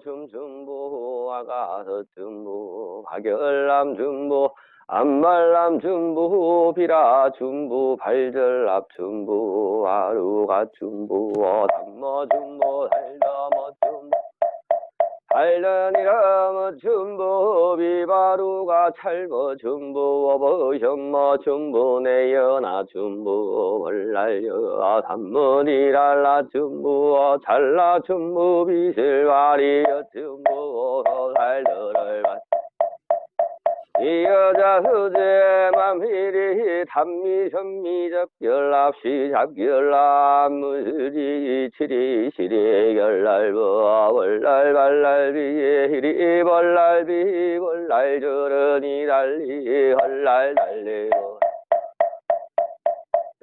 춤춘보 아가서 춘보 박열남 춘보 안말람 춘보 비라 춘보 발절납 춘보 아루가 춘보 담머 춘보 달더머 춘보 달더니라머 춘보 비바루가 찰머 춘보 어버현머 춘보 내연아 춘보 월날여 담머니랄라 춘보 잘라 춘보 비실와리여 춘보 살더를 받 이 여자 수제 맘히리 단미 선미 잡결랍시 잡결랍 무리 치리 시리 결날버 월날 발날비에 히리 벌날비 월날 저러니 달리 헐날 달리고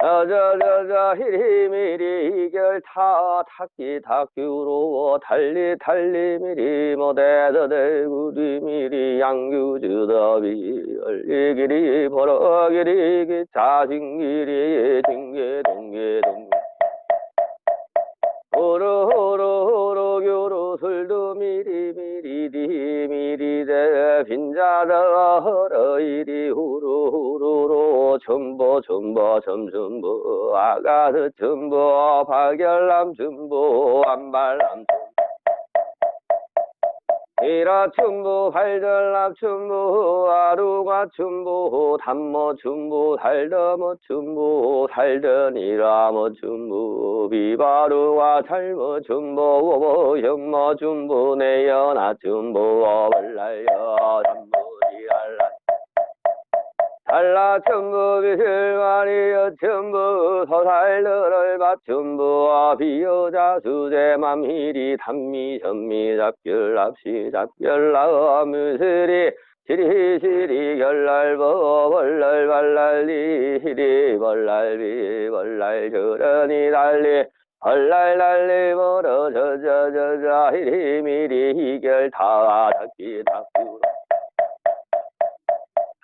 저저저저 히리미리 이결타 탁기 탁규로 달리 달리 미리 모대더대 구리미리 양규주더비 얼리기리 벌어기리 자신기리 징계 동계 동계 호로 호로 호로 교로 술도 미리 미리 디 미리 대 빈자다 허러 이리 후루 후루로 첨보 첨보 점첨보 아가스 첨보 박열남 첨보 안발남 이라 춘부 발절납 춘부 아루가 춘부 담모 춘부 달더모 춘부 달더니라모 춘부 비바루와 잘모 춘부 오보 현모 춘부 내연아 춘부 어벌날여 담무리랄라 달라 춘부 비실마리여 춘부 서살들을 받춘부 비여자 수제 맘 히리 단미 현미 잡결납시 잡결나 무스리 시리 시리 결날버 벌날 발날리 히리 벌날비 벌날 저러니 달리 헐날 달리 멀어 저저저저 히리 미리 희결 다 닫기 닫구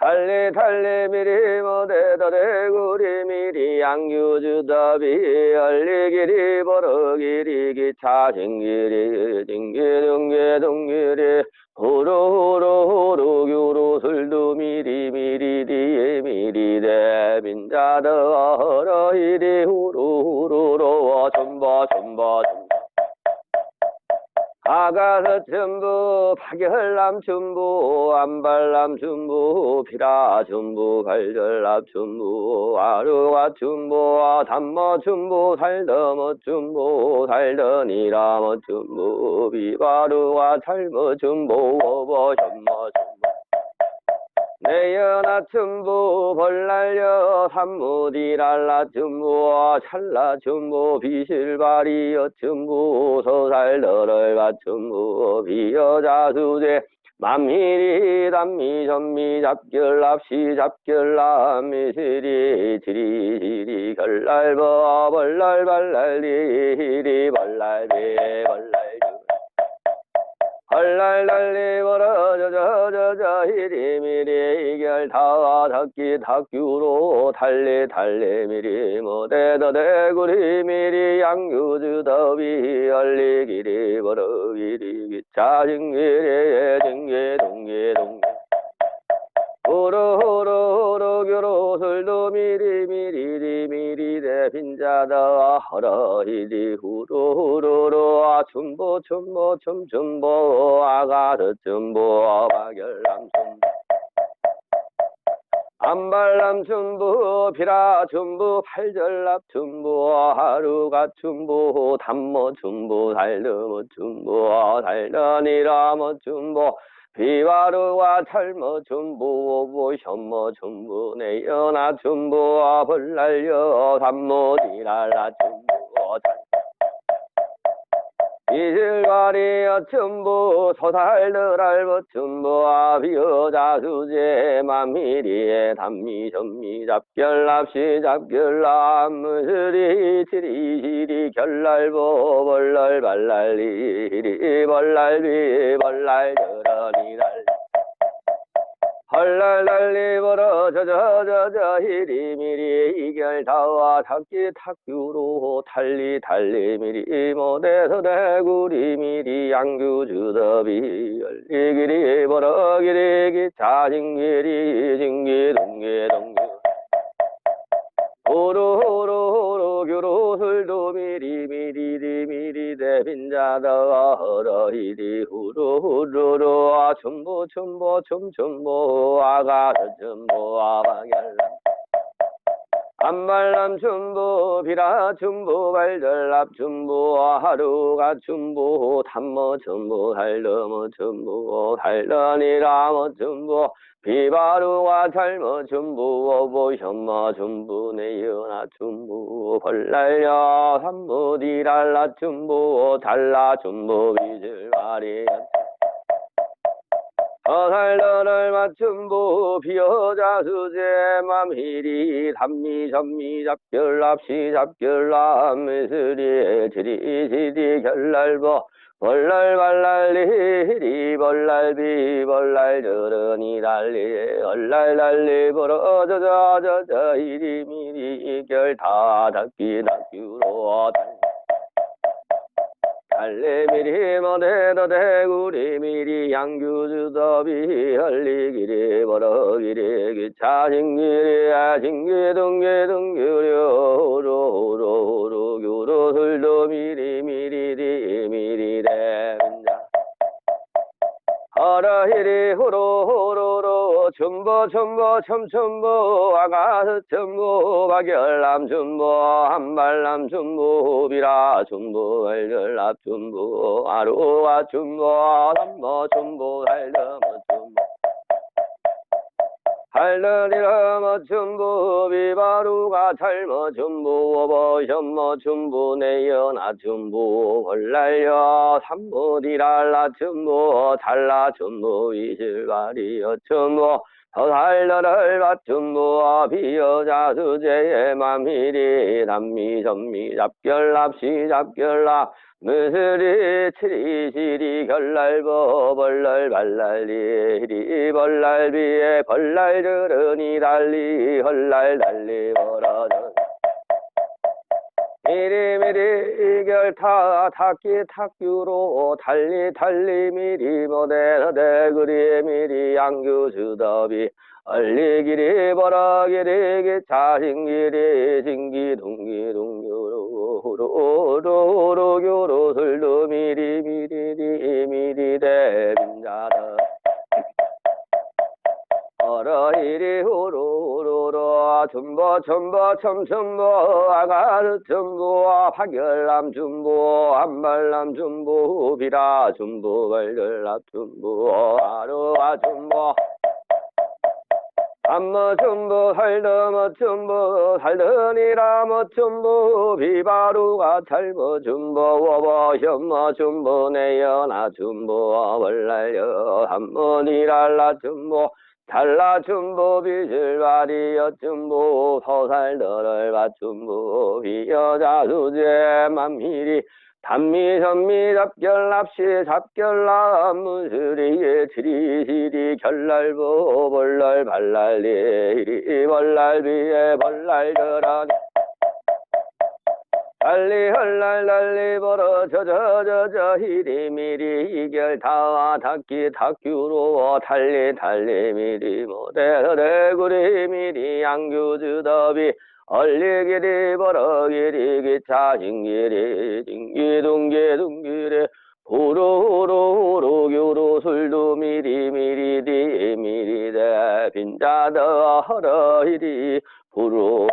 달리 달리 미리 모대더래 구리 미리 양규주더비 얼리기리 버럭기리 기차 징기리 징기 동기 동기리 호로 호로 호로 교로 술도 미리 미리 디에 미리 대 빈자더 허러 이리 후 아가서 전부 파결남 전부 안발남 전부 피라 전부 발절남 전부 아루가 전부 담머 전부 살더머 전부 살더니라머 전부 비바루가 살머 전부 어버 현머 전부 내연아 춘부 벌날려 산무디랄라 춘부 찰나 춘부 비실바리여 춘부 서살너를 받춘부 비여자 수제 맘미리 단미 전미 잡결납시 잡결납 미시리 지리 지리 결날버 벌날 발날리 다 닫기 닫규로 달리 달리 미리 모대더 대구리 미리 양규주더비 얼리기리 벌어기리 기차징기리 징기 동기 동기 호로 호로 호로 교로 술도 미리 미리 미리 대 빈자다 허러 이리 후루 후루로 춘보 춘보 춤춘보 아가르 춘보 박열남 춘보 안발남 춘부 비라 춘부 팔절납 춘부 하루가 춘부 담모 춘부 달드모 춘부 달더니라모 춘부 비바루와 철모 춘부 오보 현모 춘부 내연아 춘부 벌날여 담모 디랄라 춘부. 달 이슬바리여 춘부 소살들 알버 춘부 아비여자 수제 맘미리에 담미 전미 잡결납시 잡결납 무스리 치리 시리 결날보 벌날 발날리 벌날비 벌날 저러니 날 헐랄랄리 벌어 저저저저 히리미리 이결 다와 탁기 탁규로 달리 달리 미리 모대서 대구리 미리 양규 주더비 열리기리 벌어 기리기 자징기리 징기 동기 동기 호로호로호로 교로술도 미리 미리리 미리 대빈자다 허러 이리 후루 후루루 아 춤보 춤보 춤춤보 아가 춤보 아방열람 안말람 춤보 비라 춤보 발절랍 춤보 하루가 춤보 담모 춤보 달러모 춤보 달러니라모 춤보 비바루와 젊어 춤부 오보 현마 춤부 내연아 춤부 벌날려 삼부 디랄라 춤부 달라 춤부 비질 마리아 어살너를 맞춤부 비여자 수제 맘히리 단미 전미 잡결랍시 잡결랍 미스리 지리지리 결날보 벌랄발랄리 벌랄비 벌랄 저러니 달리 얼랄달리 벌어저저저저 이리미리 결다 닫기 닫기로 달 래미리 모대도 대구리 미리 양규주더비 흘리기리 벌어기리 기차징기리 아징기 동기 동기룡로로로로 교로술도 미리 미리리 미리 대민자. 허러히리 호로호로 로 춤보 춤보 춤춤보 아가스 춤보 박열남 춤보 한발남 춤보 비라 춤보 발열납 춤보 아루와 춤보 삼보 춤보 달려머 춤보 할러리러머 춤보 비바루가 젊어 춤보 오버 현머 춤보 내연아 춤보 헐날려 삼보 디랄라 춤보 달라 춤보 이실바리여 춤보 더살려를 맞춤보 비여자 수제의 맘이리 남미 전미 잡결납시 잡결납 무스리 치리시리 결날보 벌날 발날리 리 벌날비에 벌날 저러니 달리 헐날 달리 벌어져. 미리 미리 이결타 탁기 탁규로 달리 달리 미리 모대 대그리 미리 양규 주더비 얼리기리 벌어기리 기차신기리 신기 동기 동교로 호로호로 교로 술도 미리 미리리 미리 대빈자다 어러이리 후루루루 춤보 춤보 춤춤보 아가르 춤보 파결남 춤보 한발남 춤보 비라 춤보 발결납 춤보 아루아 춤보 암머 춤보 살더머 춤보 살더니라머 춤보 비바루가 찰머 춤보 워버 현머 춤보 내연아 춤보 벌날려 한머니랄라 춤보 달라 춤보 비질 바리여 춤보 서살더를 받춤보 비여자 수제 맘미리 단미 선미 잡결납시 잡결납 무스리에 지리시리 결날보 벌날 발날리 리 벌날비에 벌날더라니 달리 헐날 달리 벌어 저저저저 히리 미리 이결 다와 닫기 닫규로 달리 달리 미리 모대 대구리 미리 양규주더비 얼리기리 벌어기리 기차 징기리 징기 둥기 둥기리 호로호로호로 교로 술도 미리 미리 디 미리 대 빈자더 허러히리 호로